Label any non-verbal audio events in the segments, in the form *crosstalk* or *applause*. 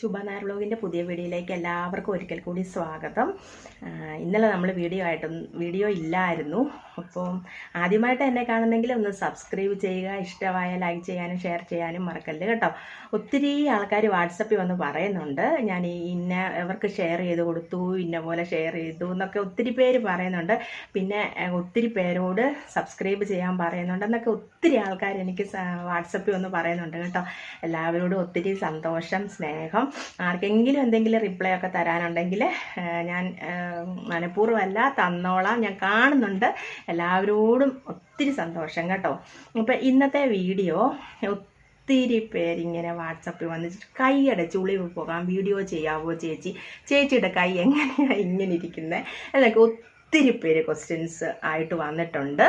ശുഭ നായർ വ്ലോഗിന്റെ പുതിയ വീഡിയോയിലേക്ക് എല്ലാവർക്കും ഒരിക്കൽ കൂടി സ്വാഗതം. ഇന്നലെ നമ്മൾ വീഡിയോ ആയിട്ട് വീഡിയോ ഇല്ലായിരുന്നു. അപ്പോൾ ആദ്യമായിട്ട് എന്നെ കാണുന്നെങ്കിൽ ഒന്ന് സബ്സ്ക്രൈബ് ചെയ്യുക ഇഷ്ടമായ ലൈക്ക് ചെയ്യാനും ഷെയർ ചെയ്യാനും മറക്കല്ല് കേട്ടോ. ഒത്തിരി ആൾക്കാർ വാട്സപ്പിൽ വന്ന് പറയുന്നുണ്ട്. ഞാൻ ഇന്ന അവർക്ക് ഷെയർ ചെയ്ത് കൊടുത്തു ഇന്ന പോലെ ഷെയർ ചെയ്തു എന്നൊക്കെ ഒത്തിരി പേര് പറയുന്നുണ്ട്. പിന്നെ ഒത്തിരി പേരോട് സബ്സ്ക്രൈബ് ചെയ്യാൻ പറയുന്നുണ്ട് എന്നൊക്കെ ഒത്തിരി ആൾക്കാർ എനിക്ക് വാട്സപ്പിൽ വന്ന് പറയുന്നുണ്ട് കേട്ടോ. എല്ലാവരോടും ഒത്തിരി സന്തോഷം സ്നേഹം. ആർക്കെങ്കിലും എന്തെങ്കിലും റിപ്ലൈ ഒക്കെ തരാനുണ്ടെങ്കിൽ ഞാൻ മനഃപൂർവമല്ല തന്നോളാം. ഞാൻ കാണുന്നുണ്ട്. എല്ലാവരോടും ഒത്തിരി സന്തോഷം കേട്ടോ. അപ്പം ഇന്നത്തെ വീഡിയോ ഒത്തിരി പേരിങ്ങനെ വാട്സപ്പിൽ വന്നിട്ട് കൈയുടെ ചുളിവ് പോകാം. വീഡിയോ ചെയ്യാവോ ചേച്ചി? ചേച്ചിയുടെ കൈ എങ്ങനെയാണ് ഇങ്ങനെ ഇരിക്കുന്നത് എന്നൊക്കെ ഒത്തിരി പേര് ക്വസ്റ്റ്യൻസ് ആയിട്ട് വന്നിട്ടുണ്ട്.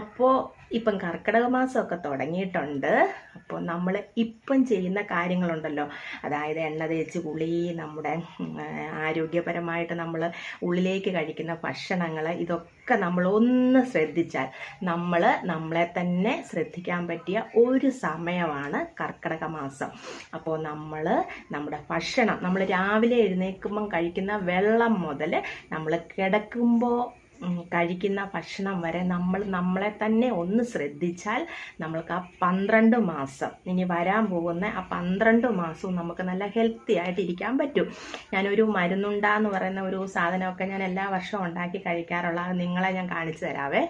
അപ്പോൾ ഇപ്പം കർക്കിടക മാസമൊക്കെ തുടങ്ങിയിട്ടുണ്ട്. അപ്പോൾ നമ്മൾ ഇപ്പം ചെയ്യുന്ന കാര്യങ്ങളുണ്ടല്ലോ. അതായത് എണ്ണ തേച്ച് കുളി നമ്മുടെ ആരോഗ്യപരമായിട്ട് നമ്മൾ ഉള്ളിലേക്ക് കഴിക്കുന്ന ഭക്ഷണങ്ങൾ ഇതൊക്കെ നമ്മൾ ഒന്ന് ശ്രദ്ധിച്ചാൽ നമ്മൾ നമ്മളെ തന്നെ ശ്രദ്ധിക്കാൻ പറ്റിയ ഒരു സമയമാണ് കർക്കിടക മാസം. അപ്പോൾ നമ്മൾ നമ്മുടെ ഭക്ഷണം നമ്മൾ രാവിലെ എഴുന്നേൽക്കുമ്പം കഴിക്കുന്ന വെള്ളം മുതൽ നമ്മൾ കിടക്കുമ്പോൾ കഴിക്കുന്ന ഭക്ഷണം വരെ നമ്മൾ നമ്മളെ തന്നെ ഒന്ന് ശ്രദ്ധിച്ചാൽ നമ്മൾക്ക് ആ പന്ത്രണ്ട് മാസം ഇനി വരാൻ പോകുന്ന ആ പന്ത്രണ്ട് മാസവും നമുക്ക് നല്ല ഹെൽത്തി ആയിട്ട് ഇരിക്കാൻ പറ്റും. ഞാനൊരു മരുന്നുണ്ടാന്ന് പറയുന്ന ഒരു സാധനമൊക്കെ ഞാൻ എല്ലാ വർഷവും ഉണ്ടാക്കി കഴിക്കാറുള്ള നിങ്ങളെ ഞാൻ കാണിച്ചു തരാവേ.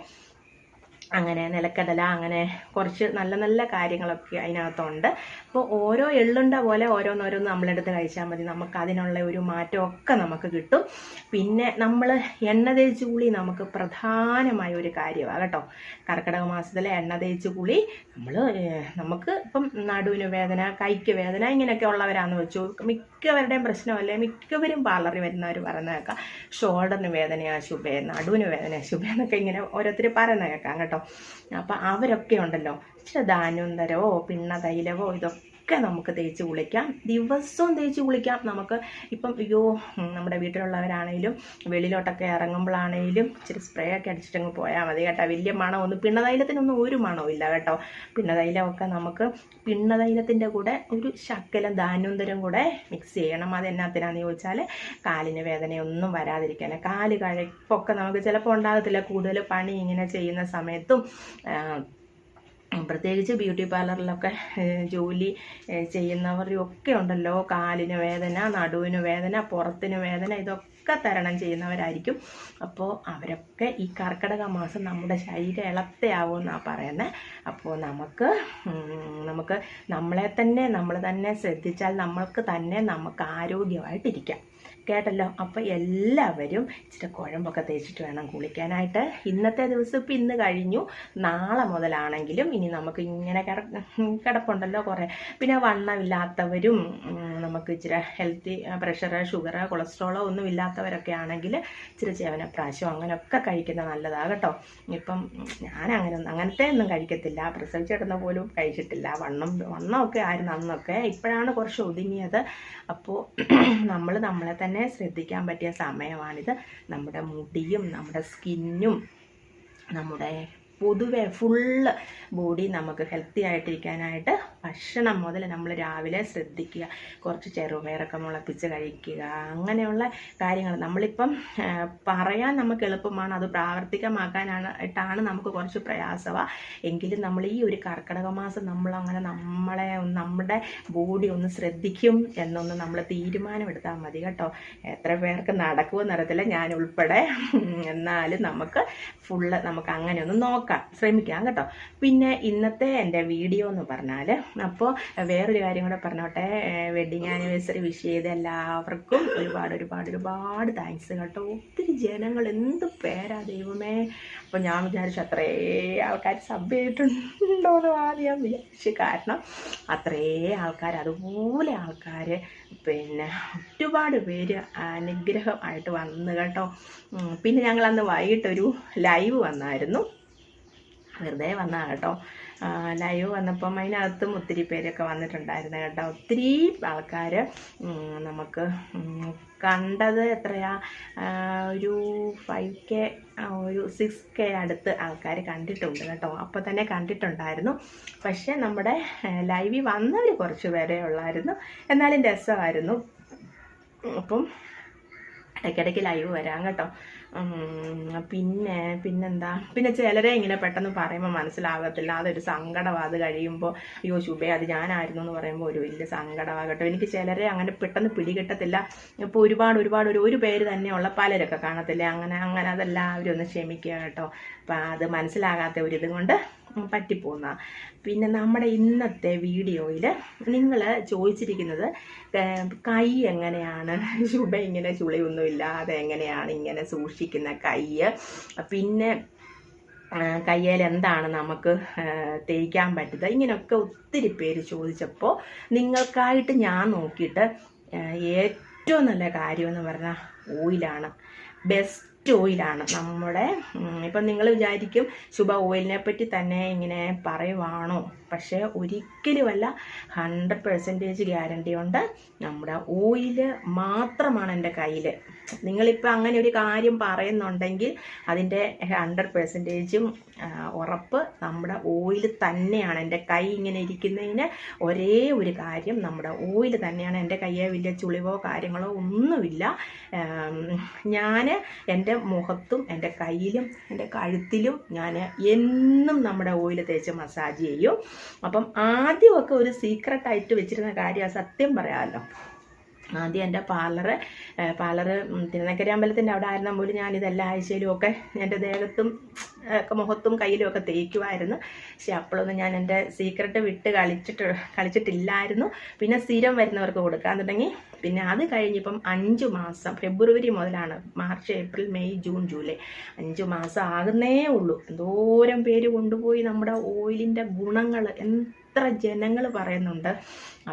അങ്ങനെ നിലക്കടല അങ്ങനെ കുറച്ച് നല്ല നല്ല കാര്യങ്ങളൊക്കെ അതിനകത്തുണ്ട്. അപ്പോൾ ഓരോ എള്ളുണ്ട പോലെ ഓരോന്നോരോന്ന് നമ്മളെടുത്ത് കഴിച്ചാൽ മതി. നമുക്ക് അതിനുള്ള ഒരു മാറ്റമൊക്കെ നമുക്ക് കിട്ടും. പിന്നെ നമ്മൾ എണ്ണ തേച്ച് കുളി നമുക്ക് പ്രധാനമായ ഒരു കാര്യമാണ് കേട്ടോ. കർക്കിടക മാസത്തിലെ എണ്ണ തേച്ച് കുളി നമ്മൾ നമുക്ക് ഇപ്പം നടുവിന് വേദന കൈക്ക് വേദന ഇങ്ങനെയൊക്കെ ഉള്ളവരാന്ന് വെച്ചു. മിക്കവരുടെയും പ്രശ്നമല്ലേ മിക്കവരും പാർലറിൽ വരുന്നവർ പറയുന്ന കേൾക്കാം ഷോൾഡറിന് വേദനയാണ് ശുഭേ നടുവിന് വേദനയാ ശുഭേ എന്നൊക്കെ ഇങ്ങനെ ഓരോരുത്തർ പറയുന്ന കേൾക്കാം കേട്ടോ. അപ്പം അവരൊക്കെ ഉണ്ടല്ലോ. ഇച്ചിരി ധാന്യോന്തരവോ പിണ്ണ തൈലവോ ഇതൊക്കെ നമുക്ക് തേച്ച് കുളിക്കാം. ദിവസവും തേച്ച് കുളിക്കാം. നമുക്ക് ഇപ്പം അയ്യോ നമ്മുടെ വീട്ടിലുള്ളവരാണെങ്കിലും വെളിയിലോട്ടൊക്കെ ഇറങ്ങുമ്പോഴാണേലും ഇച്ചിരി സ്പ്രേ ഒക്കെ അടിച്ചിട്ടങ്ങ് പോയാൽ മതി കേട്ടോ. വലിയ മണമൊന്നും പിണ്ണതൈലത്തിനൊന്നും ഒരു മണവും ഇല്ല കേട്ടോ. പിണ്ണതൈലമൊക്കെ നമുക്ക് പിണ്ണതൈലത്തിന്റെ കൂടെ ഒരു ശക്കലം ധാന്യന്തരം കൂടെ മിക്സ് ചെയ്യണം. അത് എന്നാത്തിനാന്ന് ചോദിച്ചാൽ കാലിന് വേദനയൊന്നും വരാതിരിക്കാൻ കാൽ കഴപ്പൊക്കെ നമുക്ക് ചിലപ്പോൾ ഉണ്ടാകത്തില്ല. കൂടുതൽ പണി ഇങ്ങനെ ചെയ്യുന്ന സമയത്തും പ്രത്യേകിച്ച് ബ്യൂട്ടി പാർലറിലൊക്കെ ജോലി ചെയ്യുന്നവരൊക്കെ ഉണ്ടല്ലോ. കാലിന് വേദന നടുവിന് വേദന പുറത്തിന് വേദന ഇതൊക്കെ തരണം ചെയ്യുന്നവരായിരിക്കും. അപ്പോൾ അവരൊക്കെ ഈ കർക്കിടക മാസം നമ്മുടെ ശരീരം ഇളത്തയാവുമെന്നാണ് പറയുന്നത് അപ്പോൾ നമുക്ക് നമുക്ക് നമ്മളെ തന്നെ നമ്മൾ തന്നെ ശ്രദ്ധിച്ചാൽ നമ്മൾക്ക് തന്നെ നമുക്ക് ആരോഗ്യമായിട്ടിരിക്കാം. കേട്ടല്ലോ? അപ്പോൾ എല്ലാവരും ഇച്ചിരി കുഴമ്പൊക്കെ തേച്ചിട്ട് വേണം കുളിക്കാനായിട്ട്. ഇന്നത്തെ ദിവസം ഇപ്പം ഇന്ന് കഴിഞ്ഞു. നാളെ മുതലാണെങ്കിലും ഇനി നമുക്ക് ഇങ്ങനെ കിട കിടപ്പുണ്ടല്ലോ കുറേ. പിന്നെ വണ്ണമില്ലാത്തവരും നമുക്ക് ഇച്ചിരി ഹെൽത്തി പ്രഷർ ഷുഗർ കൊളസ്ട്രോളോ ഒന്നും ഇല്ലാത്തവരൊക്കെ ആണെങ്കിൽ ഇച്ചിരി ചേവനപ്രാശം അങ്ങനെയൊക്കെ കഴിക്കുന്നത് നല്ലതാണ് കേട്ടോ. ഇപ്പം ഞാൻ അങ്ങനെ അങ്ങനത്തെ ഒന്നും കഴിക്കത്തില്ല. പ്രസവിച്ചിടുന്ന പോലും കഴിച്ചിട്ടില്ല. വണ്ണം വണ്ണമൊക്കെ ആയിരുന്നു അന്നൊക്കെ. ഇപ്പോഴാണ് കുറച്ച് ഒതുങ്ങിയത്. അപ്പോൾ നമ്മൾ നമ്മളെ തന്നെ ശ്രദ്ധിക്കാൻ പറ്റിയ സമയമാണിത്. നമ്മുടെ മുടിയും നമ്മുടെ സ്കിന്നും നമ്മുടെ പൊതുവെ ഫുള്ള് ബോഡി നമുക്ക് ഹെൽത്തി ആയിട്ടിരിക്കാനായിട്ട് ഭക്ഷണം മുതൽ നമ്മൾ രാവിലെ ശ്രദ്ധിക്കുക. കുറച്ച് ചെറുപയറൊക്കെ മുളപ്പിച്ച് കഴിക്കുക. അങ്ങനെയുള്ള കാര്യങ്ങൾ. നമ്മളിപ്പം പറയാൻ നമുക്ക് എളുപ്പമാണ്. അത് പ്രാവർത്തികമാക്കാനാണ് ആയിട്ടാണ് നമുക്ക് കുറച്ച് പ്രയാസമാണ് എങ്കിലും നമ്മൾ ഈ ഒരു കർക്കിടക മാസം നമ്മൾ അങ്ങനെ നമ്മളെ നമ്മുടെ ബോഡി ഒന്ന് ശ്രദ്ധിക്കും എന്നൊന്ന് നമ്മൾ തീരുമാനമെടുത്താൽ മതി കേട്ടോ. എത്ര പേർക്ക് നടക്കുമെന്ന് അറിയത്തില്ല. ഞാൻ ഉൾപ്പെടെ എന്നാലും നമുക്ക് ഫുള്ള് നമുക്ക് അങ്ങനെ ഒന്ന് നോക്കാം. ശ്രമിക്കാം കേട്ടോ. പിന്നെ ഇന്നത്തെ എന്റെ വീഡിയോ എന്ന് പറഞ്ഞാൽ അപ്പോൾ വേറൊരു കാര്യം കൂടെ പറഞ്ഞോട്ടെ. വെഡിങ് ആനിവേഴ്സറി വിഷ് ചെയ്ത എല്ലാവർക്കും ഒരുപാട് ഒരുപാട് ഒരുപാട് താങ്ക്സ് കേട്ടോ. ഒത്തിരി ജനങ്ങൾ എന്ത് പേരാ ദൈവമേ. അപ്പോൾ ഞാൻ വിചാരിച്ചു അത്രേ ആൾക്കാർ സബ് ചെയ്തിട്ടുണ്ടോ എന്ന് ആദ്യം വിചാരിച്ചു. കാരണം അത്രേ ആൾക്കാർ അതുപോലെ ആൾക്കാർ പിന്നെ ഒരുപാട് പേര് അനുഗ്രഹമായിട്ട് വന്നു കേട്ടോ. പിന്നെ ഞങ്ങൾ അന്ന് വൈകിട്ടൊരു ലൈവ് വന്നായിരുന്നു. വെറുതെ വന്നാ കേട്ടോ. ലൈവ് വന്നപ്പം അതിനകത്തും ഒത്തിരി പേരൊക്കെ വന്നിട്ടുണ്ടായിരുന്നു കേട്ടോ. ഒത്തിരി ആൾക്കാർ നമുക്ക് കണ്ടത് എത്രയാ? ഒരു ഫൈവ് കെ ഒരു സിക്സ് കെ അടുത്ത് ആൾക്കാർ കണ്ടിട്ടുണ്ട് കേട്ടോ. അപ്പോൾ തന്നെ കണ്ടിട്ടുണ്ടായിരുന്നു. പക്ഷേ നമ്മുടെ ലൈവിൽ വന്നവർ കുറച്ച് പേരേ ഉള്ളായിരുന്നു. എന്നാലും രസമായിരുന്നു. അപ്പം ഇടയ്ക്കിടയ്ക്ക് ലൈവ് വരാം കേട്ടോ. പിന്നെ പിന്നെന്താ? പിന്നെ ചിലരെ ഇങ്ങനെ പെട്ടെന്ന് പറയുമ്പോൾ മനസ്സിലാകത്തില്ല. അതൊരു സങ്കടമാണ് അത് കഴിയുമ്പോൾ അയ്യോ ശുഭേ അത് ഞാനായിരുന്നു എന്ന് പറയുമ്പോൾ ഒരു വലിയ സങ്കടമാകട്ടെ. എനിക്ക് ചിലരെ അങ്ങനെ പെട്ടെന്ന് പിടികിട്ടത്തില്ല. ഇപ്പോൾ ഒരുപാട് ഒരുപാട് ഒരു ഒരു പേര് തന്നെയുള്ള പലരൊക്കെ കാണത്തില്ലേ? അങ്ങനെ അങ്ങനെ അതെല്ലാവരും ഒന്ന് ക്ഷമിക്കുക കേട്ടോ. അപ്പം അത് മനസ്സിലാകാത്ത ഒരിത് കൊണ്ട് പറ്റിപ്പോകുന്ന പിന്നെ നമ്മുടെ ഇന്നത്തെ വീഡിയോയിൽ നിങ്ങൾ ചോദിച്ചിരിക്കുന്നത് കൈ എങ്ങനെയാണ്? ശുഭ ഇങ്ങനെ ചുളിയൊന്നും ഇല്ലാതെ എങ്ങനെയാണ് ഇങ്ങനെ സൂക്ഷിക്കുന്ന കൈ? പിന്നെ കയ്യിൽ എന്താണ് നമുക്ക് തേക്കാൻ പറ്റുന്നത്? ഇങ്ങനെയൊക്കെ ഒത്തിരി പേര് ചോദിച്ചപ്പോൾ നിങ്ങൾക്കായിട്ട് ഞാൻ നോക്കിയിട്ട് ഏറ്റവും നല്ല കാര്യമെന്ന് പറഞ്ഞാൽ ഓയിലാണ്. ബെസ്റ്റ് ഓയിലാണ് നമ്മുടെ ഇപ്പം നിങ്ങൾ വിചാരിക്കും ശുഭ ഓയിലിനെ പറ്റി തന്നെ ഇങ്ങനെ പറയുവാണോ. പക്ഷേ ഒരിക്കലുമല്ല ഹൺഡ്രഡ് പെർസെന്റേജ് ഗ്യാരണ്ടി ഉണ്ട്. നമ്മുടെ ഓയിൽ മാത്രമാണ് എന്റെ കയ്യിൽ നിങ്ങളിപ്പോൾ അങ്ങനെ ഒരു കാര്യം പറയുന്നുണ്ടെങ്കിൽ അതിന്റെ ഹൺഡ്രഡ് പെർസെന്റേജും ഉറപ്പ് നമ്മുടെ ഓയിൽ തന്നെയാണ്. എന്റെ കൈ ഇങ്ങനെ ഇരിക്കുന്നതിന് ഒരേ ഒരു കാര്യം നമ്മുടെ ഓയിൽ തന്നെയാണ്. എന്റെ കയ്യെ വലിയ ചുളിവോ കാര്യങ്ങളോ ഒന്നുമില്ല. ഞാൻ എന്റെ മുഖത്തും എന്റെ കയ്യിലും എന്റെ കഴുത്തിലും ഞാൻ എന്നും നമ്മുടെ ഓയിൽ തേച്ച് മസാജ് ചെയ്യും. അപ്പം ആദ്യമൊക്കെ ഒരു സീക്രട്ടായിട്ട് വെച്ചിരുന്ന കാര്യം സത്യം പറയാമല്ലോ ആദ്യം എന്റെ പാർലറ് പാർലറ് തിരുനക്കര അമ്പലത്തിന്റെ അവിടെ ആയിരുന്ന പോലും ഞാൻ ഇതെല്ലാ ആഴ്ചയിലും ഒക്കെ എന്റെ ദേഹത്തും ഒക്കെ മുഖത്തും കയ്യിലും ഒക്കെ തേക്കുമായിരുന്നു പക്ഷെ അപ്പോഴൊന്നും ഞാൻ എന്റെ സീക്രട്ട് വിട്ട് കളിച്ചിട്ട് കളിച്ചിട്ടില്ലായിരുന്നു. പിന്നെ സ്ഥിരം വരുന്നവർക്ക് കൊടുക്കാൻ തുടങ്ങി. പിന്നെ അത് കഴിഞ്ഞിപ്പം അഞ്ച് മാസം ഫെബ്രുവരി മുതലാണ് March April May June July. അഞ്ച് മാസം ആകുന്നേ ഉള്ളൂ. എന്തോരം പേര് കൊണ്ടുപോയി നമ്മുടെ ഓയിലിന്റെ ഗുണങ്ങൾ എത്ര ജനങ്ങൾ പറയുന്നുണ്ട്.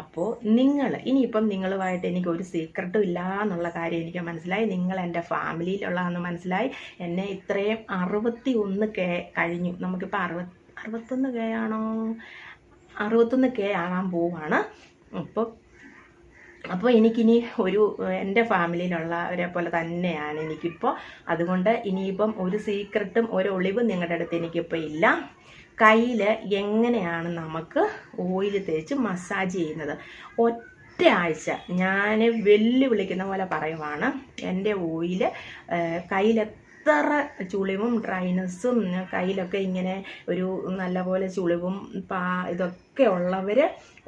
അപ്പോൾ നിങ്ങൾ ഇനിയിപ്പം നിങ്ങളുമായിട്ട് എനിക്ക് ഒരു സീക്രട്ടും ഇല്ല എന്നുള്ള കാര്യം എനിക്ക് മനസ്സിലായി. നിങ്ങൾ എന്റെ ഫാമിലിയിലുള്ളതെന്ന് മനസ്സിലായി. എന്നെ ഇത്രയും അറുപത്തി ഒന്ന് കെ കഴിഞ്ഞു. നമുക്കിപ്പോൾ അറുപ അറുപത്തൊന്ന് കെ ആണോ? അറുപത്തൊന്ന് കെ ആകാൻ പോവാണ്. അപ്പോൾ അപ്പോൾ എനിക്കിനി ഒരു എന്റെ ഫാമിലിയിലുള്ളവരെ പോലെ തന്നെയാണ് എനിക്കിപ്പോൾ അതുകൊണ്ട് ഇനിയിപ്പം ഒരു സീക്രട്ടും ഒരു ഒളിവും നിങ്ങളുടെ അടുത്ത് എനിക്കിപ്പോൾ ഇല്ല. കയ്യിൽ എങ്ങനെയാണ് നമുക്ക് ഓയിൽ തേച്ച് മസാജ് ചെയ്യുന്നത്? ഒറ്റ ആഴ്ച ഞാൻ വെല്ലുവിളിക്കുന്ന പോലെ പറയുവാണ് എന്റെ ഓയിൽ കയ്യിൽ എത്ര ചുളിവും ഡ്രൈനസ്സും കയ്യിലൊക്കെ ഇങ്ങനെ ഒരു നല്ലപോലെ ചുളിവും പാ ഇതൊക്കെ ഉള്ളവർ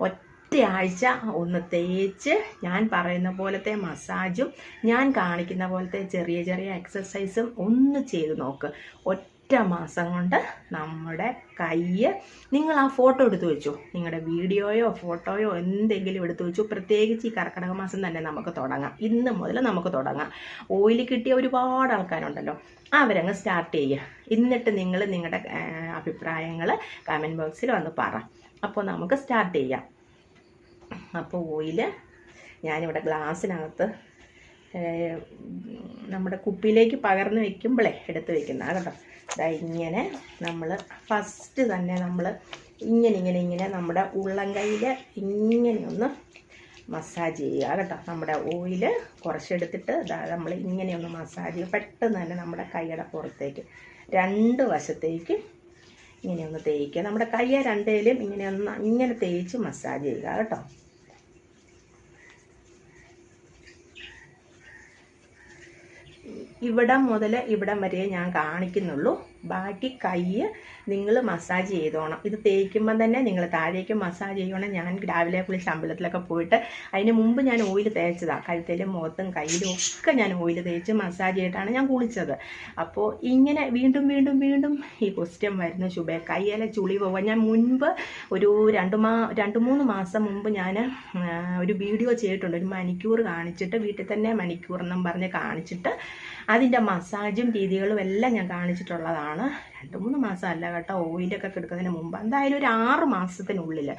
ഒറ്റയാഴ്ച ഒന്ന് തേച്ച് ഞാൻ പറയുന്ന പോലത്തെ മസാജും ഞാൻ കാണിക്കുന്ന പോലത്തെ ചെറിയ ചെറിയ എക്സസൈസും ഒന്ന് ചെയ്ത് നോക്ക്. ഒറ്റ മാസം കൊണ്ട് നമ്മുടെ കയ്യ് നിങ്ങൾ ആ ഫോട്ടോ എടുത്തു വെച്ചു. നിങ്ങളുടെ വീഡിയോയോ ഫോട്ടോയോ എന്തെങ്കിലും എടുത്തു വെച്ചു. പ്രത്യേകിച്ച് ഈ കർക്കിടക മാസം തന്നെ നമുക്ക് തുടങ്ങാം. ഇന്ന് മുതൽ നമുക്ക് തുടങ്ങാം. ഓയിൽ കിട്ടിയ ഒരുപാട് ആൾക്കാരുണ്ടല്ലോ. അവരങ്ങ് സ്റ്റാർട്ട് ചെയ്യുക എന്നിട്ട് നിങ്ങൾ നിങ്ങളുടെ അഭിപ്രായങ്ങൾ കമന്റ് ബോക്സിൽ വന്ന് പറ. അപ്പോൾ നമുക്ക് സ്റ്റാർട്ട് ചെയ്യാം. അപ്പോൾ ഓയിൽ ഞാനിവിടെ ഗ്ലാസ്സിനകത്ത് നമ്മുടെ കുപ്പിയിലേക്ക് പകർന്ന് വെക്കുമ്പോഴേ എടുത്ത് വെക്കുന്ന കേട്ടോ. ഇങ്ങനെ നമ്മൾ ഫസ്റ്റ് തന്നെ നമ്മൾ ഇങ്ങനെ ഇങ്ങനെ ഇങ്ങനെ നമ്മുടെ ഉള്ളം കയ്യിൽ ഇങ്ങനെ മസാജ് ചെയ്യുക കേട്ടോ. നമ്മുടെ ഓയിൽ കുറച്ചെടുത്തിട്ട് നമ്മൾ ഇങ്ങനെ ഒന്ന് മസാജ് ചെയ്യുക. പെട്ടെന്ന് തന്നെ നമ്മുടെ കൈയുടെ പുറത്തേക്ക് രണ്ട് വശത്തേക്ക് ഇങ്ങനെ ഒന്ന് തേക്കുക. നമ്മുടെ കയ്യ രണ്ടേലും ഇങ്ങനെ ഒന്ന് ഇങ്ങനെ തേച്ച് മസാജ് ചെയ്യുക കേട്ടോ. ഇവിടം മുതൽ ഇവിടം വരെ ഞാൻ കാണിക്കുന്നുള്ളൂ. ബാക്കി കൈ നിങ്ങൾ മസാജ് ചെയ്തോണം. ഇത് തേക്കുമ്പം തന്നെ നിങ്ങൾ താഴേക്ക് മസാജ് ചെയ്യണം. ഞാൻ രാവിലെ കുളിച്ച് അമ്പലത്തിലൊക്കെ പോയിട്ട് അതിന് മുമ്പ് ഞാൻ ഓയിൽ തേച്ചതാണ് കഴുത്തിലും മുഖത്തും കയ്യിലും ഒക്കെ ഞാൻ ഓയിൽ തേച്ച് മസാജ് ചെയ്തിട്ടാണ് ഞാൻ കുളിച്ചത്. അപ്പോൾ ഇങ്ങനെ വീണ്ടും വീണ്ടും വീണ്ടും ഈ ക്വസ്റ്റ്യൻ വരുന്ന ശുഭ. കയ്യിലെ ചുളി പോവാൻ ഞാൻ മുൻപ് ഒരു രണ്ട് മാ രണ്ട് മൂന്ന് മാസം മുമ്പ് ഞാൻ ഒരു വീഡിയോ ചെയ്തിട്ടുണ്ട്. ഒരു മണിക്കൂർ കാണിച്ചിട്ട് വീട്ടിൽ തന്നെ മണിക്കൂർ എന്നും പറഞ്ഞ് കാണിച്ചിട്ട് അതിന്റെ മസാജും രീതികളും എല്ലാം ഞാൻ കാണിച്ചിട്ടുള്ളതാണ്. രണ്ട് മൂന്ന് മാസം അല്ല കേട്ടോ ഓയിലൊക്കെ കിടക്കുന്നതിന് മുമ്പ്. എന്തായാലും ഒരു ആറ് മാസത്തിനുള്ളിൽ.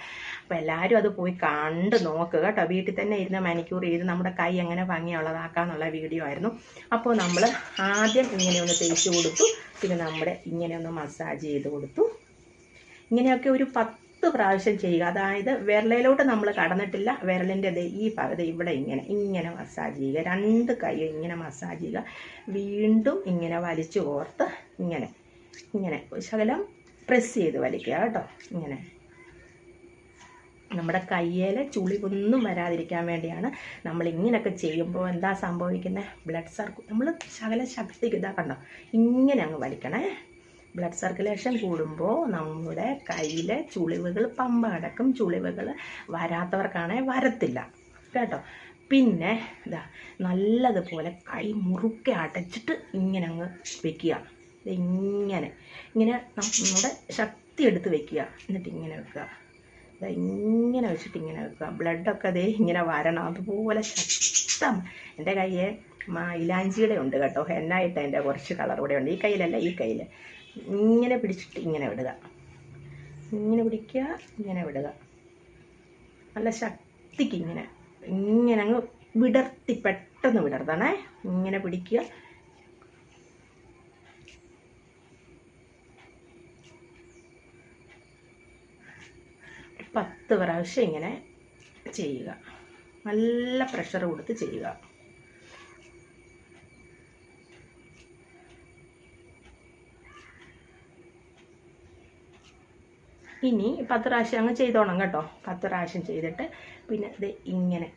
അപ്പോൾ എല്ലാവരും അത് പോയി കണ്ട് നോക്കുക കേട്ടോ. വീട്ടിൽ തന്നെ ഇരുന്ന് മണിക്കൂർ ചെയ്ത് നമ്മുടെ കൈ എങ്ങനെ ഭംഗിയുള്ളതാക്കാന്നുള്ള വീഡിയോ ആയിരുന്നു. അപ്പോൾ നമ്മൾ ആദ്യം ഇങ്ങനെ ഒന്ന് തേച്ച് കൊടുത്തു. പിന്നെ നമ്മുടെ ഇങ്ങനെ ഒന്ന് മസാജ് ചെയ്ത് കൊടുത്തു. ഇങ്ങനെയൊക്കെ ഒരു പത്ത് പ്രാവശ്യം ചെയ്യുക. അതായത് വിരലയിലോട്ട് നമ്മൾ കടന്നിട്ടില്ല. വിരലിന്റെ ഈ പകുതി ഇവിടെ ഇങ്ങനെ ഇങ്ങനെ മസാജ് ചെയ്യുക. രണ്ട് കൈ ഇങ്ങനെ മസാജ് ചെയ്യുക. വീണ്ടും ഇങ്ങനെ വലിച്ചു കോർത്ത് ഇങ്ങനെ ഇങ്ങനെ ശകലം പ്രസ് ചെയ്ത് വലിക്കുക കേട്ടോ. ഇങ്ങനെ. നമ്മുടെ കയ്യിൽ ചുളിവൊന്നും വരാതിരിക്കാൻ വേണ്ടിയാണ് നമ്മൾ ഇങ്ങനെയൊക്കെ ചെയ്യുമ്പോൾ എന്താ സംഭവിക്കുന്നത് ബ്ലഡ് സർക്കു നമ്മൾ ശകല ശക്തിക്ക് ഇതാ കണ്ടോ? ഇങ്ങനെ അങ്ങ് വലിക്കണേ. ബ്ലഡ് സർക്കുലേഷൻ കൂടുമ്പോൾ നമ്മുടെ കയ്യിലെ ചുളിവുകൾ പമ്പ അടക്കം ചുളിവുകൾ വരാത്തവർക്കാണെങ്കിൽ വരത്തില്ല. കേട്ടോ? പിന്നെ ഇതാ നല്ലതുപോലെ കൈ മുറുക്കെ അടച്ചിട്ട് ഇങ്ങനെ അങ്ങ് വെക്കുക. ഇങ്ങനെ ഇങ്ങനെ നമ്മുടെ ശക്തി എടുത്ത് വെക്കുക. എന്നിട്ട് ഇങ്ങനെ വെക്കുക. ഇങ്ങനെ വെച്ചിട്ട് ഇങ്ങനെ വെക്കുക. ബ്ലഡൊക്കെ അതേ ഇങ്ങനെ വരണം. അതുപോലെ ശക്തം. എന്റെ കയ്യെ മൈലാഞ്ചിയുടെ ഉണ്ട് കേട്ടോ. ഹെന്നായിട്ട് അതിന്റെ കുറച്ച് കളർ കൂടെ ഉണ്ട്. ഈ കയ്യിലല്ല ഈ കയ്യിൽ ഇങ്ങനെ പിടിച്ചിട്ട് ഇങ്ങനെ വിടുക. ഇങ്ങനെ പിടിക്കുക ഇങ്ങനെ വിടുക. നല്ല ശക്തിക്ക് ഇങ്ങനെ ഇങ്ങനെ അങ്ങ് വിടർത്തി പെട്ടെന്ന് വിടർത്തണേ. ഇങ്ങനെ പിടിക്കുക. പത്ത് പ്രാവശ്യം ഇങ്ങനെ ചെയ്യുക. നല്ല പ്രഷർ കൊടുത്ത് ചെയ്യുക. ഇനി പത്ത് പ്രാവശ്യം അങ്ങ് ചെയ്തോണം കേട്ടോ. പത്ത് പ്രാവശ്യം ചെയ്തിട്ട് പിന്നെ ഇത് ഇങ്ങനെ.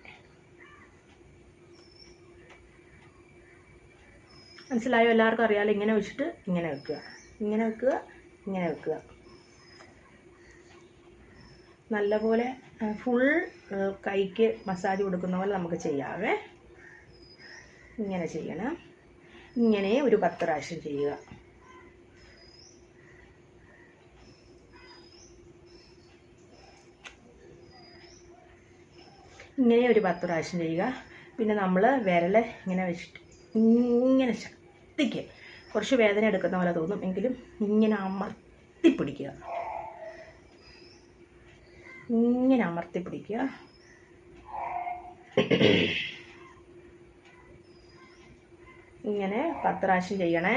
മനസ്സിലായോ? എല്ലാവർക്കും അറിയാലോ ഇങ്ങനെ വെച്ചിട്ട് ഇങ്ങനെ വെക്കുക. ഇങ്ങനെ വെക്കുക ഇങ്ങനെ വെക്കുക. നല്ലപോലെ ഫുൾ കൈക്ക് മസാജ് കൊടുക്കുന്ന പോലെ നമുക്ക് ചെയ്യാവേ. ഇങ്ങനെ ചെയ്യണം. ഇങ്ങനെ ഒരു പത്ത് പ്രാവശ്യം ചെയ്യുക. ഇങ്ങനെ ഒരു പത്ത് പ്രാവശ്യം ചെയ്യുക. പിന്നെ നമ്മൾ വിരൽ ഇങ്ങനെ വെച്ചിട്ട് ഇങ്ങനെ ശക്തിക്ക് കുറച്ച് വേദന എടുക്കുന്ന പോലെ തോന്നും. എങ്കിലും ഇങ്ങനെ അമർത്തി പിടിക്കുക. ഇങ്ങനെ അമർത്തി പിടിക്കുക. ഇങ്ങനെ പത്ത് പ്രാവശ്യം ചെയ്യണേ.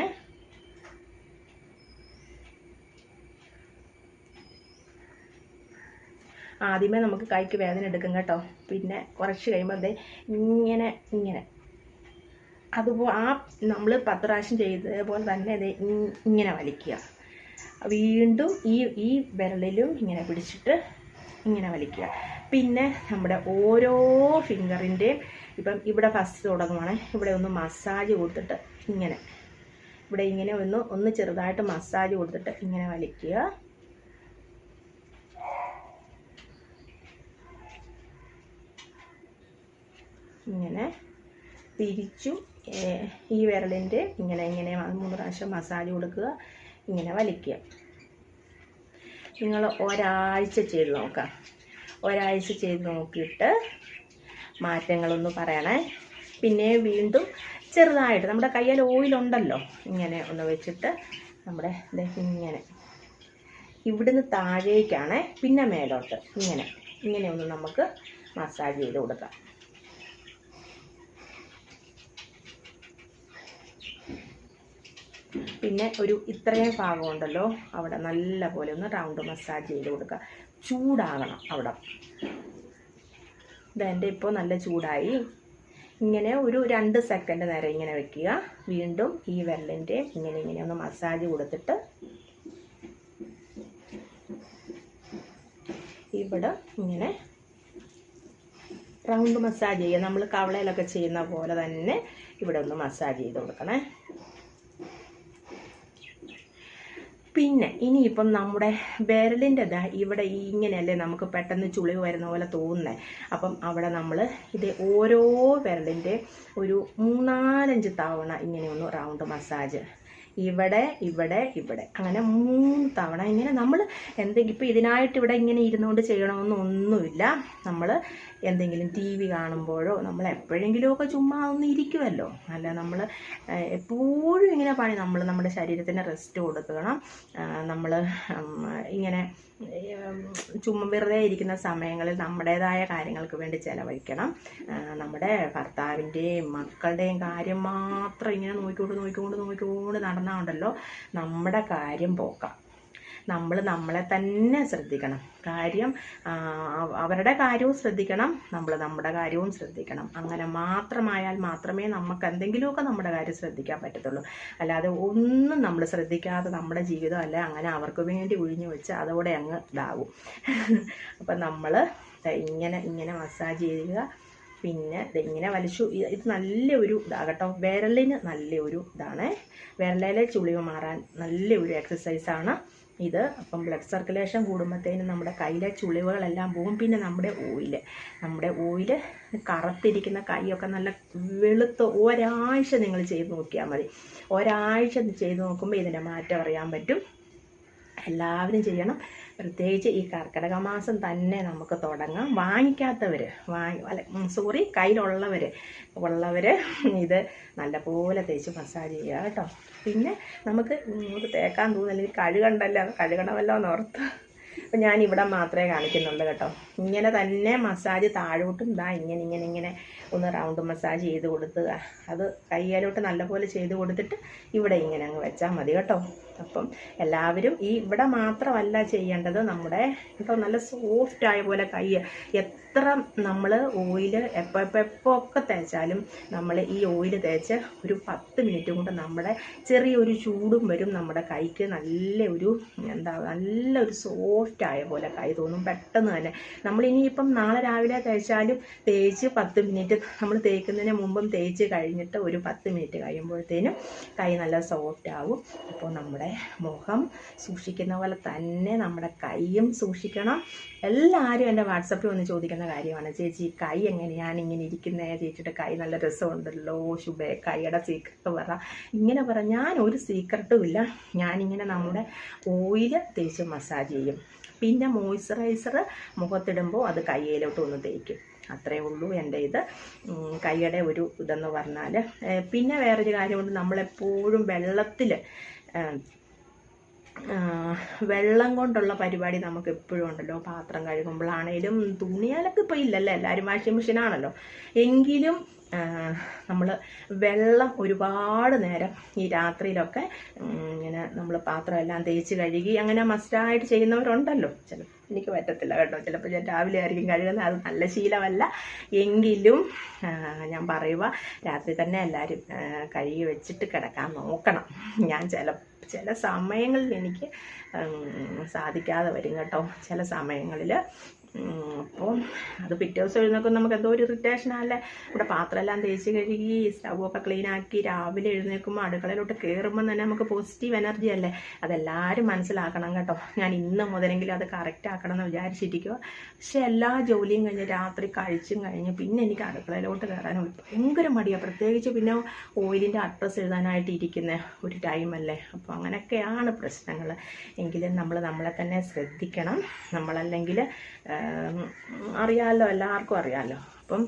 ആദ്യമേ നമുക്ക് കൈക്ക് വേദന എടുക്കും കേട്ടോ. പിന്നെ കുറച്ച് കഴിയുമ്പോൾ അതേ ഇങ്ങനെ ഇങ്ങനെ. അതുപോലെ ആ നമ്മൾ പത്ത് പ്രാവശ്യം ചെയ്തതുപോലെ തന്നെ അതെ ഇങ്ങനെ വലിക്കുക. വീണ്ടും ഈ ഈ വിരലിലും ഇങ്ങനെ പിടിച്ചിട്ട് ഇങ്ങനെ വലിക്കുക. പിന്നെ നമ്മുടെ ഓരോ ഫിംഗറിന്റെയും ഇപ്പം ഇവിടെ ഫസ്റ്റ് തുടങ്ങുവാണ്. ഇവിടെ ഒന്ന് മസാജ് കൊടുത്തിട്ട് ഇങ്ങനെ. ഇവിടെ ഇങ്ങനെ ഒന്ന് ഒന്ന് ചെറുതായിട്ട് മസാജ് കൊടുത്തിട്ട് ഇങ്ങനെ വലിക്കുക. ഇങ്ങനെ തിരിച്ചു ഈ വിരലിന്റെ ഇങ്ങനെ ഇങ്ങനെ മൂന്ന് പ്രാവശ്യം മസാജ് കൊടുക്കുക ഇങ്ങനെ വലിക്കുക. നിങ്ങൾ ഒരാഴ്ച ചെയ്ത് നോക്കാം ഒരാഴ്ച ചെയ്ത് നോക്കിയിട്ട് മാറ്റങ്ങളൊന്ന് പറയണേ. പിന്നെ വീണ്ടും ചെറുതായിട്ട് നമ്മുടെ കയ്യിൽ ഓയിലുണ്ടല്ലോ ഇങ്ങനെ ഒന്ന് വെച്ചിട്ട് നമ്മുടെ ഇങ്ങനെ. ഇവിടുന്ന് താഴേക്കാണ് പിന്നെ മേലോട്ട് ഇങ്ങനെ. ഇങ്ങനെ ഒന്ന് നമുക്ക് മസാജ് ചെയ്ത് കൊടുക്കാം. പിന്നെ ഒരു ഇത്രയും ഭാഗം ഉണ്ടല്ലോ. അവിടെ നല്ല പോലെ ഒന്ന് റൗണ്ട് മസാജ് ചെയ്ത് കൊടുക്കുക ചൂടാകണം അവിടെ. ഇതെന്റെ ഇപ്പോൾ നല്ല ചൂടായി. ഇങ്ങനെ ഒരു രണ്ട് സെക്കൻഡ് നേരം ഇങ്ങനെ വെക്കുക. വീണ്ടും ഈ വെള്ളന്റെ ഇങ്ങനെ ഇങ്ങനെ ഒന്ന് മസാജ് കൊടുത്തിട്ട് ഇവിടെ ഇങ്ങനെ റൗണ്ട് മസാജ് ചെയ്യുക. നമ്മൾ കവളയിലൊക്കെ ചെയ്യുന്ന പോലെ തന്നെ ഇവിടെ ഒന്ന് മസാജ് ചെയ്ത് കൊടുക്കണേ. പിന്നെ ഇനിയിപ്പം നമ്മുടെ വിരലിന്റെ ദാ ഇവിടെ ഇങ്ങനെയല്ലേ നമുക്ക് പെട്ടെന്ന് ചുളിവ് വരുന്ന പോലെ തോന്നുന്നത് അപ്പം അവിടെ നമ്മൾ ഇത് ഓരോ വിരലിന്റെ ഒരു മൂന്നാലഞ്ച് തവണ ഇങ്ങനെ ഒന്ന് റൗണ്ട് മസാജ് ഇവിടെ ഇവിടെ ഇവിടെ. അങ്ങനെ മൂന്ന് തവണ ഇങ്ങനെ നമ്മൾ എന്തെങ്കിലും ഇപ്പോൾ ഇതിനായിട്ട് ഇവിടെ ഇങ്ങനെ ഇരുന്നുകൊണ്ട് ചെയ്യണമെന്നൊന്നുമില്ല. നമ്മൾ എന്തെങ്കിലും ടി വി കാണുമ്പോഴോ നമ്മൾ എപ്പോഴെങ്കിലുമൊക്കെ ചുമ്മാ ഒന്ന് ഇരിക്കുമല്ലോ. അല്ല നമ്മൾ എപ്പോഴും ഇങ്ങനെ പണി നമ്മൾ നമ്മുടെ ശരീരത്തിന് റെസ്റ്റ് കൊടുക്കണം. നമ്മൾ ഇങ്ങനെ ചുമ്മാ വെറുതെ ഇരിക്കുന്ന സമയങ്ങളിൽ നമ്മുടേതായ കാര്യങ്ങൾക്ക് വേണ്ടി ചിലവഴിക്കണം. നമ്മുടെ ഭർത്താവിന്റെയും മക്കളുടെയും കാര്യം മാത്രം ഇങ്ങനെ നോക്കിക്കൊണ്ട് നോക്കിക്കൊണ്ട് നോക്കിക്കൊണ്ട് നടന്നാണ്ടല്ലോ നമ്മുടെ കാര്യം പോക്കാം. നമ്മൾ നമ്മളെ തന്നെ ശ്രദ്ധിക്കണം. കാര്യം അവരുടെ കാര്യവും ശ്രദ്ധിക്കണം നമ്മൾ നമ്മുടെ കാര്യവും ശ്രദ്ധിക്കണം. അങ്ങനെ മാത്രമായാൽ മാത്രമേ നമുക്ക് എന്തെങ്കിലുമൊക്കെ നമ്മുടെ കാര്യം ശ്രദ്ധിക്കാൻ പറ്റത്തുള്ളൂ. അല്ലാതെ ഒന്നും നമ്മൾ ശ്രദ്ധിക്കാതെ നമ്മുടെ ജീവിതം അല്ല അങ്ങനെ അവർക്ക് വേണ്ടി ഒഴിഞ്ഞു വെച്ച് അതോടെ അങ്ങ് ഇതാവും. *laughs* അപ്പം നമ്മൾ ഇങ്ങനെ ഇങ്ങനെ മസാജ് ചെയ്യുക. പിന്നെ ഇങ്ങനെ വലിച്ചു. ഇത് നല്ലൊരു ഇതാകട്ടോ. വിരലിന് നല്ലൊരു ഇതാണ്. വിരലിലെ ചുളിവ് മാറാൻ നല്ലൊരു എക്സസൈസാണ് ഇത്. അപ്പം ബ്ലഡ് സർക്കുലേഷൻ കൂടുമ്പോഴത്തേനും നമ്മുടെ കയ്യിലെ ചുളിവുകളെല്ലാം പോകും. പിന്നെ നമ്മുടെ ഓയിൽ നമ്മുടെ ഓയിൽ കറുത്തിരിക്കുന്ന കൈയൊക്കെ നല്ല വെളുത്ത് ഒരാഴ്ച നിങ്ങൾ ചെയ്ത് നോക്കിയാൽ മതി. ഒരാഴ്ച ചെയ്ത് നോക്കുമ്പോൾ ഇതിന്റെ മാറ്റം അറിയാൻ പറ്റും. എല്ലാവരും ചെയ്യണം. പ്രത്യേകിച്ച് ഈ കർക്കിടക മാസം തന്നെ നമുക്ക് തുടങ്ങാം. വാങ്ങിക്കാത്തവർ വാങ്ങി അല്ല സോറി കയ്യിലുള്ളവർ ഉള്ളവർ ഇത് നല്ലപോലെ തേച്ച് മസാജ് ചെയ്യുക കേട്ടോ. പിന്നെ നമുക്ക് നമുക്ക് തേക്കാൻ തോന്നില്ലെങ്കിൽ കഴുകണ്ടല്ലോ കഴുകണമല്ലോ എന്ന് ഓർത്ത് അപ്പം ഞാൻ ഇവിടെ മാത്രമേ കാണിക്കുന്നുള്ളൂ കേട്ടോ. ഇങ്ങനെ തന്നെ മസാജ് താഴോട്ടും ഇതാ ഇങ്ങനെ ഇങ്ങനെ ഇങ്ങനെ ഒന്ന് റൗണ്ട് മസാജ് ചെയ്ത് കൊടുത്തുക അത് കയ്യാലോട്ട് നല്ലപോലെ ചെയ്ത് കൊടുത്തിട്ട് ഇവിടെ ഇങ്ങനെ അങ്ങ് വെച്ചാൽ മതി കേട്ടോ. അപ്പം എല്ലാവരും ഈ ഇവിടെ മാത്രമല്ല ചെയ്യേണ്ടത് നമ്മുടെ ഇപ്പോൾ നല്ല സോഫ്റ്റ് ആയ പോലെ കൈ എത്ര നമ്മൾ ഓയിൽ ഒക്കെ തേച്ചാലും നമ്മൾ ഈ ഓയിൽ തേച്ച് ഒരു പത്ത് മിനിറ്റ് കൊണ്ട് നമ്മുടെ ചെറിയൊരു ചൂടും വരും നമ്മുടെ കൈക്ക് നല്ല ഒരു എന്താ നല്ലൊരു ആയ പോലെ കൈ തോന്നും. പെട്ടെന്ന് തന്നെ നമ്മൾ ഇനിയിപ്പം നാളെ രാവിലെ തേച്ചാലും തേച്ച് പത്ത് മിനിറ്റ് നമ്മൾ തേക്കുന്നതിന് മുമ്പും തേച്ച് കഴിഞ്ഞിട്ട് ഒരു പത്ത് മിനിറ്റ് കഴിയുമ്പോഴത്തേനും കൈ നല്ല സോഫ്റ്റ് ആവും. അപ്പോൾ നമ്മുടെ മുഖം സൂക്ഷിക്കുന്ന പോലെ തന്നെ നമ്മുടെ കൈയും സൂക്ഷിക്കണം. എല്ലാവരും എന്റെ വാട്സപ്പിൽ വന്ന് ചോദിക്കുന്ന കാര്യമാണ്. ചേച്ചി കൈ എങ്ങനെയാണ് ഇങ്ങനെ ഇരിക്കുന്നത് ചേച്ചിയുടെ കൈ നല്ല രസമുണ്ടല്ലോ. ശുഭേ കൈയുടെ സീക്രട്ട് പറ. ഇങ്ങനെ പറ. ഞാൻ ഒരു സീക്രട്ടും ഇല്ല. ഞാനിങ്ങനെ നമ്മുടെ ഓയിൽ തേച്ച് മസാജ് ചെയ്യും. പിന്നെ മോയ്സ്ചറൈസർ മുഖത്തിടുമ്പോൾ അത് കയ്യിലോട്ട് ഒന്ന് തേക്കും. അത്രേ ഉള്ളൂ എന്റെ ഇത്. കൈയുടെ ഒരു ഇതെന്ന് പറഞ്ഞാൽ പിന്നെ വേറൊരു കാര്യമുണ്ട്. നമ്മളെപ്പോഴും വെള്ളത്തിൽ വെള്ളം കൊണ്ടുള്ള പരിപാടി നമുക്ക് എപ്പോഴും ഉണ്ടല്ലോ. പാത്രം കഴുകുമ്പോഴാണേലും തുണിയാലൊക്കെ ഇപ്പോൾ ഇല്ലല്ലോ? എല്ലാവരും വാഷിംഗ് മെഷീനാണല്ലോ. എങ്കിലും നമ്മൾ വെള്ളം ഒരുപാട് നേരം ഈ രാത്രിയിലൊക്കെ ഇങ്ങനെ നമ്മൾ പാത്രം എല്ലാം തേച്ച് കഴുകി അങ്ങനെ മസ്റ്റായിട്ട് ചെയ്യുന്നവരുണ്ടല്ലോ. ചില എനിക്ക് പറ്റത്തില്ല കേട്ടോ. ചിലപ്പോൾ ഞാൻ രാവിലെ ആയിരിക്കും കഴുകുന്നത്. അത് നല്ല ശീലമല്ല. എങ്കിലും ഞാൻ പറയുക രാത്രി തന്നെ എല്ലാവരും കഴുകി വെച്ചിട്ട് കിടക്കാൻ നോക്കണം. ഞാൻ ചില ചില സമയങ്ങളിൽ എനിക്ക് സാധിക്കാതെ വരും കേട്ടോ. ചില സമയങ്ങളിൽ അപ്പോൾ അത് പിറ്റേ ദിവസം എഴുന്നേക്കും നമുക്ക് എന്തോ ഒരു ഇറിറ്റേഷനല്ലേ ഇവിടെ പാത്രമെല്ലാം തേച്ച് കഴുകി സ്റ്റൗവൊക്കെ ക്ലീൻ ആക്കി രാവിലെ എഴുന്നേൽക്കുമ്പോൾ അടുക്കളയിലോട്ട് കയറുമ്പോൾ തന്നെ നമുക്ക് പോസിറ്റീവ് എനർജി അല്ലേ? അതെല്ലാവരും മനസ്സിലാക്കണം കേട്ടോ. ഞാൻ ഇന്ന് മുതലെങ്കിലും അത് കറക്റ്റ് ആക്കണം എന്ന് വിചാരിച്ചിരിക്കുക പക്ഷേ എല്ലാ ജോലിയും കഴിഞ്ഞ് രാത്രി കഴിച്ചും കഴിഞ്ഞ് പിന്നെ എനിക്ക് അടുക്കളയിലോട്ട് കയറാനും ഭയങ്കര മടിയാണ് പ്രത്യേകിച്ച് പിന്നെ ഓയിലിന്റെ അഡ്രസ്സ് എഴുതാനായിട്ട് ഇരിക്കുന്ന ഒരു ടൈമല്ലേ അപ്പോൾ അങ്ങനെയൊക്കെയാണ് പ്രശ്നങ്ങൾ എങ്കിലും നമ്മൾ നമ്മളെ തന്നെ ശ്രദ്ധിക്കണം. നമ്മളല്ലെങ്കിൽ അറിയാമല്ലോ എല്ലാവർക്കും അറിയാമല്ലോ അപ്പം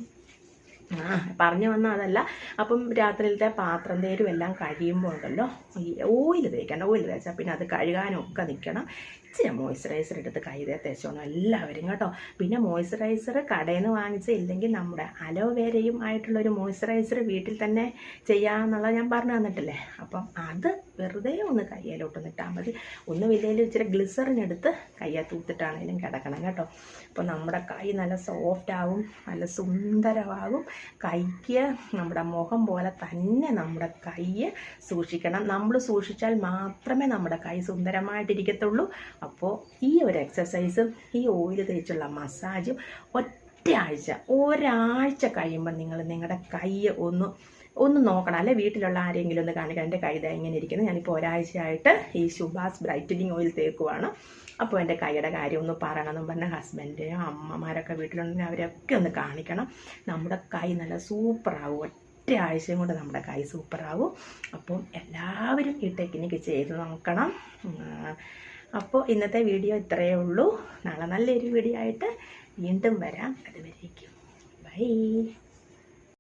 ആ പറഞ്ഞു വന്ന അതല്ല. അപ്പം രാത്രിയിലത്തെ പാത്രം തേരും എല്ലാം കഴിയുമ്പോൾ ഉണ്ടല്ലോ ഈ ഓയിൽ തേക്കണം. ഓയിൽ തേച്ചാൽ പിന്നെ അത് കഴുകാനൊക്കെ നിൽക്കണം. ഇച്ചിരി മോയ്സ്ചറൈസർ എടുത്ത് കൈ തേച്ചോണം എല്ലാവരും കേട്ടോ. പിന്നെ മോയ്സ്ചറൈസർ കടയിൽ നിന്ന് വാങ്ങിച്ച ഇല്ലെങ്കിൽ നമ്മുടെ അലോവേരയും ആയിട്ടുള്ള ഒരു മോയ്സ്ചറൈസർ വീട്ടിൽ തന്നെ ചെയ്യാമെന്നുള്ളത് ഞാൻ പറഞ്ഞു തന്നിട്ടില്ലേ? അപ്പം അത് വെറുതെ ഒന്ന് കയ്യിലോട്ട് ഇട്ടാൽ മതി. ഒന്നുമില്ലെങ്കിലും ഇച്ചിരി ഗ്ലിസറിൻ എടുത്ത് കയ്യെ തൂത്തിട്ടാണെങ്കിലും കിടക്കണം കേട്ടോ. അപ്പോൾ നമ്മുടെ കൈ നല്ല സോഫ്റ്റ് ആവും നല്ല സുന്ദരമാകും. കൈക്ക് നമ്മുടെ മുഖം പോലെ തന്നെ നമ്മുടെ കൈ സൂക്ഷിക്കണം. നമ്മൾ സൂക്ഷിച്ചാൽ മാത്രമേ നമ്മുടെ കൈ സുന്ദരമായിട്ടിരിക്കത്തുള്ളൂ. അപ്പോൾ ഈ ഒരു എക്സസൈസും ഈ ഓയിൽ തേച്ചുള്ള മസാജും ഒറ്റയാഴ്ച ഒരാഴ്ച കഴിയുമ്പോൾ നിങ്ങൾ നിങ്ങളുടെ കൈ ഒന്ന് ഒന്ന് നോക്കണം. അല്ലെ വീട്ടിലുള്ള ആരെങ്കിലും ഒന്ന് കാണിക്കണം. എന്റെ കൈ ഇങ്ങനെ ഇരിക്കുന്നത് ഞാനിപ്പോൾ ഒരാഴ്ചയായിട്ട് ഈ ശുഭാസ് ബ്രൈറ്റനിങ് ഓയിൽ തേക്കുവാണ്. അപ്പോൾ എന്റെ കൈയുടെ കാര്യം ഒന്ന് പറയണമെന്നും പറഞ്ഞ ഹസ്ബൻഡ് അമ്മമാരൊക്കെ വീട്ടിലുണ്ടെങ്കിൽ അവരൊക്കെ ഒന്ന് കാണിക്കണം. നമ്മുടെ കൈ നല്ല സൂപ്പറാകും ഒറ്റ ആഴ്ചയും കൊണ്ട് നമ്മുടെ കൈ സൂപ്പറാകും അപ്പം എല്ലാവരും ഈ ടെക്നിക്ക് ചെയ്ത് നോക്കണം. അപ്പോൾ ഇന്നത്തെ വീഡിയോ ഇത്രയേ ഉള്ളൂ. നാളെ നല്ലൊരു വീഡിയോ ആയിട്ട് വീണ്ടും വരാം. അതുവരേക്കും. ബൈ.